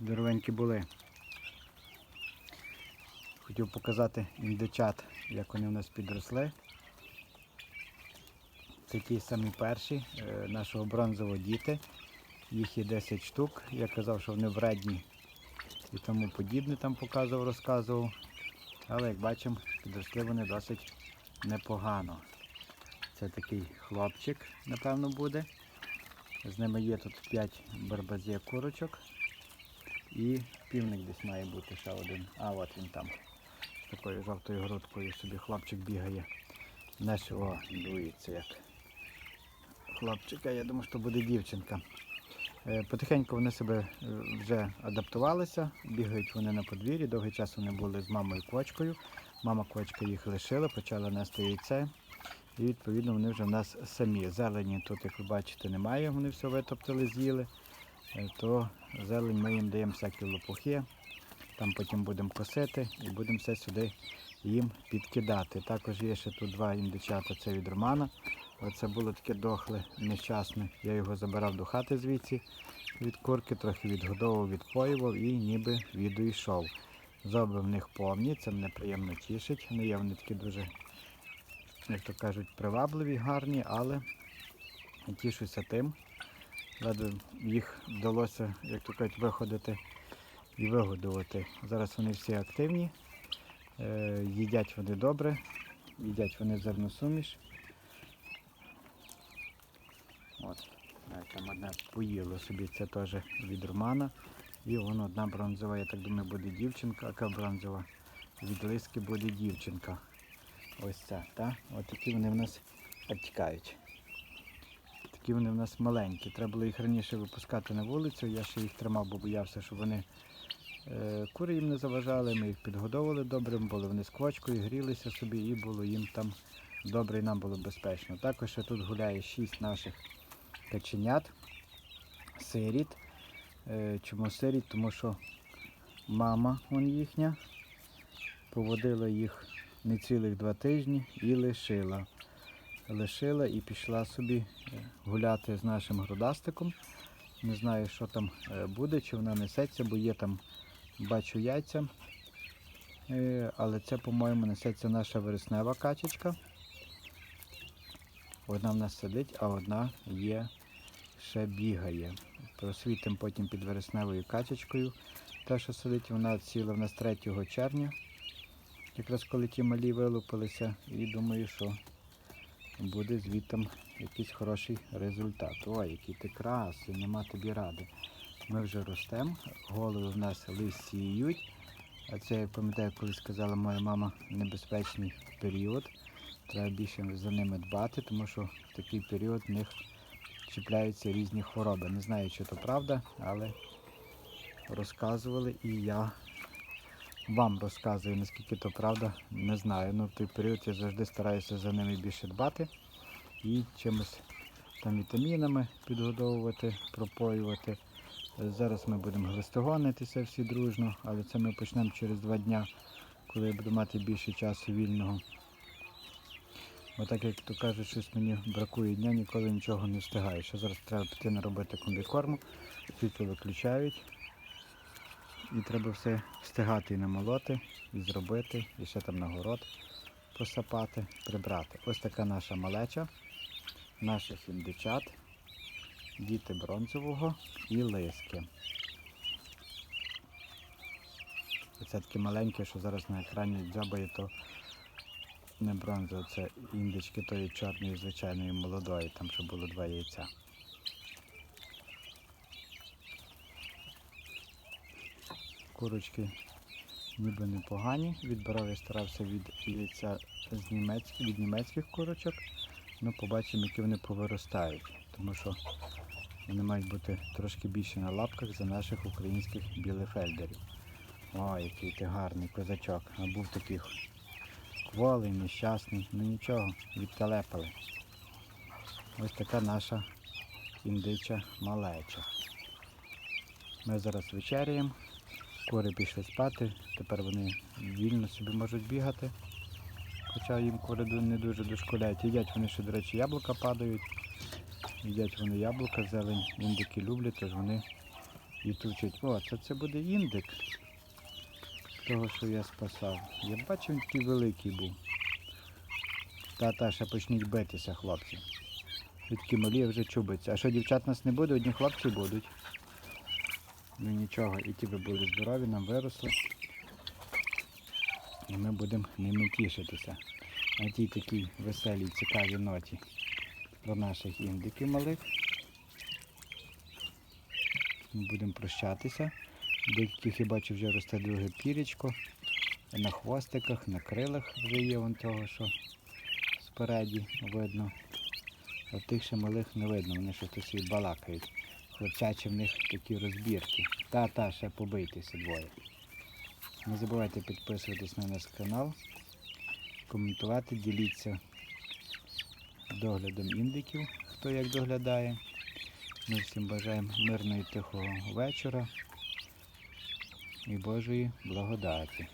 Здоровенькі були. Хотів показати індичат, як вони в нас підросли. Це ті самі перші е, нашого бронзового діти. Їх є 10 штук. Я казав, що вони вредні і тому подібне там показував, розказував. Але як бачимо, підросли вони досить непогано. Це такий хлопчик, напевно, буде. З ними є тут 5 барбазє курочок. І півник десь має бути ще один. А от він там. З такою жовтою грудкою собі хлопчик бігає. Наш, о, дується як. Хлопчика, я думаю, що буде дівчинка. Е, Потихеньку вони себе е, вже адаптувалися, бігають вони на подвір'ї, довгий час вони були з мамою квочкою. Мама квочка їх лишила, почала нести яйце. І відповідно вони вже в нас самі. Зелені тут, як ви бачите, немає, вони все витоптали, з'їли. Е, То зелень ми їм даємо всякі лопухи, там потім будемо косити і будемо все сюди їм підкидати. Також є ще тут два індичата, це від Романа. Оце було таке дохле, нещасне. Я його забирав до хати звідси від курки, трохи відгодовував, відпоював і ніби відійшов. Зоби в них повні, це мене приємно тішить. Не є вони такі дуже, як то кажуть, привабливі, гарні, але тішуся тим. Ледве їх вдалося, як то кажуть, виходити і вигодувати. Зараз вони всі активні, е, їдять вони добре, їдять вони зерносуміш. От, там одне поїло собі, це теж від Романа. І воно одна бронзова, я так думаю, буде дівчинка, яка бронзова. Від лиски буде дівчинка. Ось ця, так? Ось такі вони в нас обтікають. Такі вони в нас маленькі. Треба було їх раніше випускати на вулицю. Я ще їх тримав, бо боявся, щоб вони е, кури їм не заважали. Ми їх підгодовували добре, були вони з квочкою, грілися собі і було їм там добре і нам було безпечно. Також ще тут гуляє шість наших каченят, сиріт. Е, Чому сиріт? Тому що мама вон їхня поводила їх не цілих два тижні і лишила. Лишила і пішла собі е, гуляти з нашим грудастиком. Не знаю, що там е, буде, чи вона несеться, бо є там, бачу яйця. Е, Але це, по-моєму, несеться наша вереснева качечка. Одна в нас сидить, а одна є, ще бігає. Просвітимо потім під вересневою качечкою. Та, що сидить, вона сіла в нас 3 червня. Якраз коли ті малі вилупилися, і думаю, що буде звідти якийсь хороший результат. Ой, який ти красий, нема тобі ради. Ми вже ростемо, голови в нас лисіють. А це, я пам'ятаю, коли сказала моя мама, небезпечний період. Треба більше за ними дбати, тому що в такий період в них чіпляються різні хвороби. Не знаю, чи то правда, але розказували і я вам розказую, наскільки то правда, не знаю. Ну, в той період я завжди стараюся за ними більше дбати і чимось там вітамінами підгодовувати, пропоювати. Зараз ми будемо глистогонитися всі дружно, але це ми почнемо через два дня, коли я буду мати більше часу вільного. Отак, як то кажуть, щось мені бракує дня, ніколи нічого не встигаю. Ще зараз треба піти наробити комбікорму, світло виключають. І треба все встигати і намолоти, і зробити, і ще там на город посапати, прибрати. Ось така наша малеча, наших індичат, діти бронзового і лиски. Оце такі маленькі, що зараз на екрані дзьобає, то не бронзове, це індички тої чорної, звичайної молодої, там ще було два яйця. Курочки ніби непогані. Відбирав я старався від яйця з німець... від німецьких курочок. Ну, побачимо, які вони повиростають. Тому що вони мають бути трошки більше на лапках за наших українських білефельдерів. О, який ти гарний козачок. А був такий кволий, нещасний. Ну нічого, відтелепали. Ось така наша індича малеча. Ми зараз вечеряємо. Кури пішли спати, тепер вони вільно собі можуть бігати. Хоча їм кури не дуже дошкуляють. Їдять вони ще, до речі, яблука падають. Їдять вони яблука, зелень, індики люблять, тож вони І турчать. О, це, це буде індик. Того, що я спасав. Я бачив, він такий великий був. Та-та, ще почніть битися, хлопці. І малі вже чубиться. А що дівчат нас не буде, одні хлопці будуть. Ну нічого, і ті би були здорові, нам виросли. І ми будемо ними тішитися. На тій такій веселій, цікавій ноті про наших індиків малих. Ми будемо прощатися. Деяких я бачу вже росте друге пірічко. На хвостиках, на крилах вже є вон того, що спереді видно. А тих ще малих не видно, вони щось тут балакають. Хлопчачі в них такі розбірки. Та-та, ще побийтеся двоє. Не забувайте підписуватись на наш канал, коментувати, діліться доглядом індиків, хто як доглядає. Ми всім бажаємо мирного і тихого вечора і Божої благодаті.